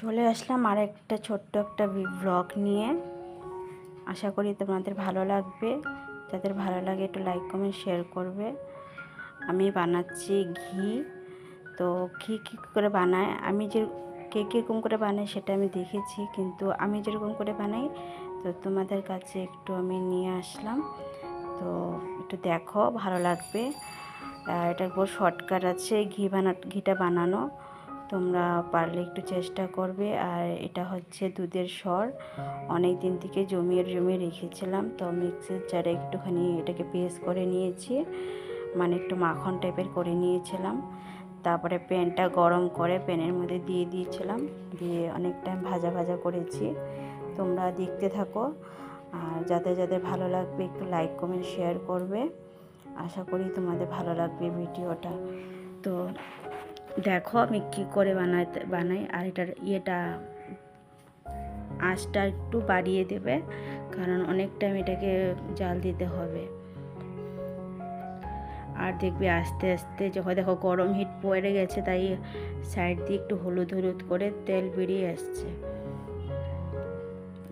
চলে আসলাম আর একটা ছোট্ট একটা ব্লগ নিয়ে। আশা করি তোমাদের ভালো লাগবে। যাদের ভালো লাগে একটু লাইক কমেন্ট শেয়ার করবে। আমি বানাচ্ছি ঘি। তো ঘি কী করে বানায়? আমি যে কে কীরকম করে বানাই সেটা আমি দেখেছি, কিন্তু আমি যেরকম করে বানাই, তো তোমাদের কাছে একটু আমি নিয়ে আসলাম। তো একটু দেখো, ভালো লাগবে। এটা বহু শর্টকাট আছে, ঘি বানা, ঘিটা বানানো। তোমরা পারলে একটু চেষ্টা করবে। আর এটা হচ্ছে দুধের স্বর অনেক দিন থেকে জমিয়ে জমিয়ে রেখেছিলাম। তো মিক্সির জারে একটুখানি এটাকে পেস্ট করে নিয়েছি। মানে একটু মাখন টাইপের করে নিয়েছিলাম। তারপরে প্যানটা গরম করে প্যানের মধ্যে দিয়ে দিয়েছিলাম। দিয়ে অনেক টাইম ভাজা ভাজা করেছি। তোমরা দেখতে থাকো। আর যাদের যাদের ভালো লাগবে একটু লাইক, কমেন্ট, শেয়ার করবে। আশা করি তোমাদের ভালো লাগবে ভিডিওটা। তো দেখো আমি কী করে বানাতে বানাই আর এটার ইয়েটা আঁচটা একটু বাড়িয়ে দেবে, কারণ অনেক টাইম এটাকে জাল দিতে হবে। আর দেখবে আস্তে আস্তে যখন দেখো গরম হিট পড়ে গেছে, তাই সাইড দিয়ে একটু হলুদ হলুদ করে তেল বেরিয়ে আসছে।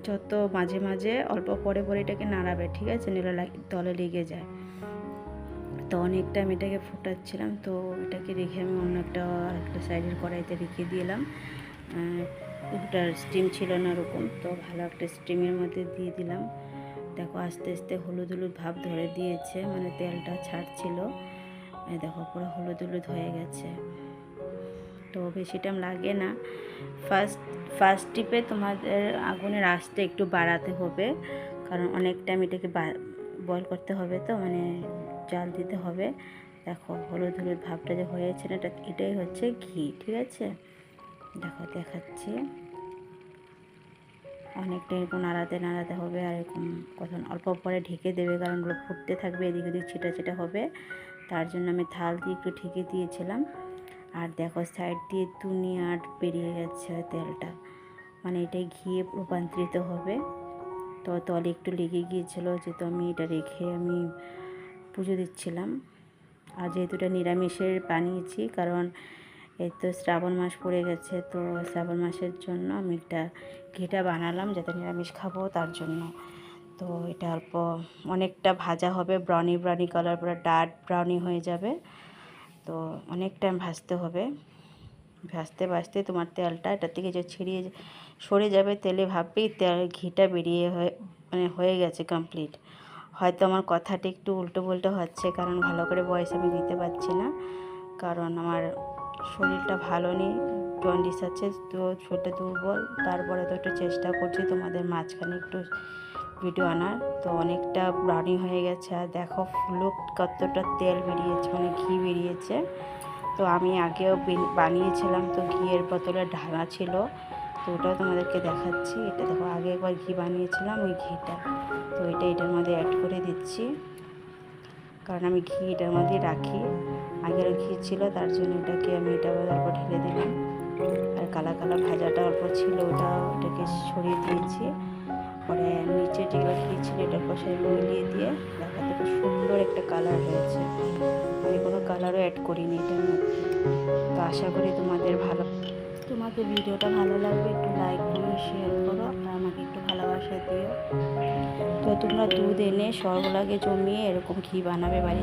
যত মাঝে মাঝে অল্প পরে পরে এটাকে নাড়াবে, ঠিক আছে? নিলে তলে লেগে যায়। তো অনেক টাইম এটাকে ফুটাচ্ছিলাম, তো এটাকে রেখে আমি অন্য একটা আর একটা সাইডের কড়াইতে রেখে দিলাম। ওটার স্টিম ছিল না ওরকম, তো ভালো একটা স্টিমের মধ্যে দিয়ে দিলাম। দেখো আস্তে আস্তে হলুদ হলুদ ভাব ধরে দিয়েছে মানে তেলটা ছাড়ছিল। দেখো পুরো হলুদ হলুদ হয়ে গেছে। তো বেশি টাইম লাগে না। ফার্স্ট ফার্স্ট টিপে তোমাদের আগুনের আঁচটা একটু বাড়াতে হবে, কারণ অনেক টাইম এটাকে বয়ল করতে হবে তো মানে জাল দিতে হবে। দেখো, হলুদ হলুদ ভাবটা যে হয়েছে না, এটা, এটাই হচ্ছে ঘি, ঠিক আছে? দেখো, দেখাচ্ছি। অনেকটা এরকম নাড়াতে নাড়াতে হবে আর এরকম কখন অল্প পরে ঢেকে দেবে, কারণ ওগুলো ফুটতে থাকবে, এদিক ওদিক ছিটা ছিটা হবে। তার জন্য আমি থাল দিয়ে একটু ঢেকে দিয়েছিলাম। আর দেখো, সাইড দিয়ে তুনি আর বেরিয়ে গেছে তেলটা। মানে এটাই ঘিয়ে রূপান্তরিত হবে। তো তলে একটু লেগে গিয়েছিল, যেহেতু আমি এটা রেখে আমি পুজো দিচ্ছিলাম। আর যেহেতু এটা নিরামিষের বানিয়েছি, কারণ এই তো শ্রাবণ মাস পড়ে গেছে, তো শ্রাবণ মাসের জন্য আমি একটা ঘিটা বানালাম যাতে নিরামিষ খাব তার জন্য। তো এটা অল্প অনেকটা ভাজা হবে ব্রাউনি ব্রাউনি কালার পুরো ডার্ক ব্রাউনি হয়ে যাবে। তো অনেক টাইম ভাজতে হবে। ভাজতে ভাজতে তোমার তেলটা এটার থেকে যে ছিঁড়িয়ে সরে যাবে তেলে ভাববেই তেল ঘিটা বেরিয়ে হয়ে মানে হয়ে গেছে কমপ্লিট হয়তো আমার কথাটি একটু উল্টো পুল্টো হচ্ছে, কারণ ভালো করে বয়স আমি দিতে পারছি না। কারণ আমার শরীরটা ভালো নেই জন্ডিস আছে, তো শরীরটা দুর্বল। তারপরে তো একটু চেষ্টা করছি তোমাদের মাঝখানে একটু ভিডিও আনার। তো অনেকটা ব্রাউনি হয়ে গেছে, আর দেখো ফুলো কতটা তেল বেরিয়েছে মানে ঘি বেরিয়েছে। তো আমি আগেও বানিয়েছিলাম, তো ঘিয়ের বোতলে ঢালা ছিল। তো ওটাও তোমাদেরকে দেখাচ্ছি। এটা দেখো, আগে একবার ঘি বানিয়েছিলাম, ওই ঘিটা। তো এটা এটার মধ্যে অ্যাড করে দিচ্ছি। কারণ আমি ঘি এটার মধ্যে রাখি। আগের ঘি ছিল, তার জন্য এটাকে আমি এটা অল্প ঢেলে দিলাম। আর কালা কালা ভাজাটা অল্প ছিল, ওটা ওটাকে সরিয়ে দিয়েছি। পরে নিচে যেগুলো ঘি ছিল, এটা কষে মিলিয়ে দিয়ে দেখাতে খুব সুন্দর একটা কালার হয়েছে। আমি কোনো কালারও অ্যাড করিনি এটার মধ্যে। তো আশা করি তোমাদের ভালো তোমাকে ভিডিওটা ভালো লাগবে, একটু লাইক করো শেয়ার করো, আর আমাকে একটু ভালোবাসা দিও। তো তোমরা দুধ এনে সর্বলাগে জমিয়ে এরকম ঘি বানাবে বাড়িতে।